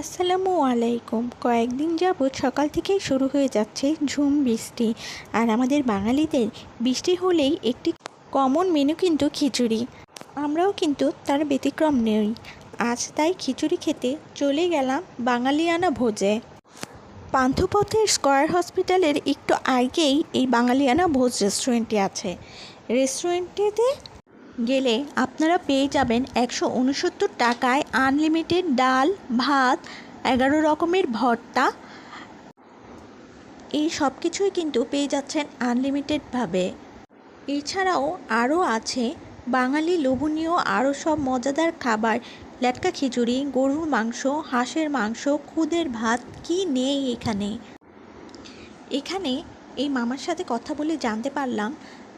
আসসালামু আলাইকুম। কয়েকদিন যাবৎ সকাল থেকেই শুরু হয়ে যাচ্ছে ঝুম বৃষ্টি। আর আমাদের বাঙালিদের বৃষ্টি হলেই একটি কমন মেনু কিন্তু খিচুড়ি। আমরাও কিন্তু তার ব্যতিক্রম নেই। আজ তাই খিচুড়ি খেতে চলে গেলাম বাঙালিয়ানা ভোজে। পান্থপথের স্কয়ার হসপিটালের একটু আগেই এই বাঙালিয়ানা ভোজ রেস্টুরেন্টটি আছে। রেস্টুরেন্টটিতে গেলে আপনারা পেয়ে যাবেন একশো উনসত্তর টাকায় আনলিমিটেড ডাল, ভাত, এগারো রকমের ভর্তা। এই সব কিছুই কিন্তু পেয়ে যাচ্ছেন আনলিমিটেডভাবে। এছাড়াও আরও আছে বাঙালি লোভনীয় আরও সব মজাদার খাবার। লেটকা খিচুড়ি, গরুর মাংস, হাঁসের মাংস, খুদের ভাত, কি নেই এখানে? এখানে এই মামার সাথে কথা বলে জানতে পারলাম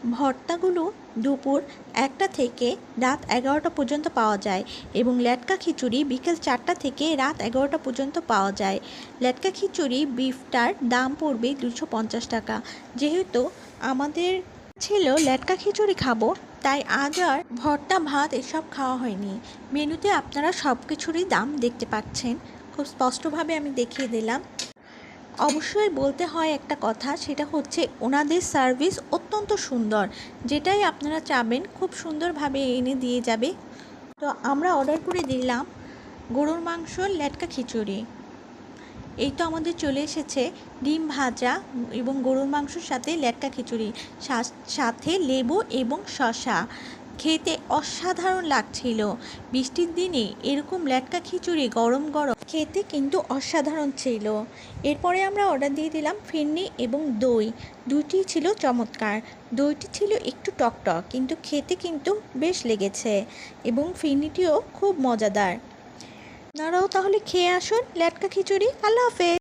ভর্তাগুলো দুপুর একটা থেকে রাত এগারোটা পর্যন্ত পাওয়া যায় এবং লেটকা খিচুড়ি বিকেল চারটা থেকে রাত এগারোটা পর্যন্ত পাওয়া যায়। লেটকা খিচুড়ি বিফটার দাম পড়বে দুশো পঞ্চাশ টাকা। যেহেতু আমাদের ছিল লেটকা খিচুড়ি খাব, তাই আজ আর ভর্তা, ভাত এসব খাওয়া হয়নি। মেনুতে আপনারা সব কিছুরই দাম দেখতে পাচ্ছেন। খুব স্পষ্টভাবে আমি দেখিয়ে দিলাম। অবশ্যই বলতে হয় একটা কথা, সেটা হচ্ছে ওনাদের সার্ভিস অত্যন্ত সুন্দর, যেটাই আপনারা চাবেন খুব সুন্দরভাবে এনে দিয়ে যাবে। তো আমরা অর্ডার করে দিলাম গরুর মাংস, লেটকা খিচুড়ি। এই তো আমাদের চলে এসেছে ডিম ভাজা এবং গরুর মাংসর সাথে লেটকা খিচুড়ি, সাথে লেবু এবং শসা। খেতে অসাধারণ লাগছিল। বৃষ্টির দিনে এরকম ল্যাটকা খিচুড়ি গরম গরম খেতে কিন্তু অসাধারণ ছিল। এরপরে আমরা অর্ডার দিয়ে দিলাম ফিরনি এবং দই। দুটি ছিল চমৎকার। দইটি ছিল একটু টকটক, কিন্তু খেতে কিন্তু বেশ লেগেছে এবং ফিরনিটিও খুব মজাদার। আপনারাও তাহলে খেয়ে আসুন ল্যাটকা খিচুড়ি। আল্লাহ হাফেজ।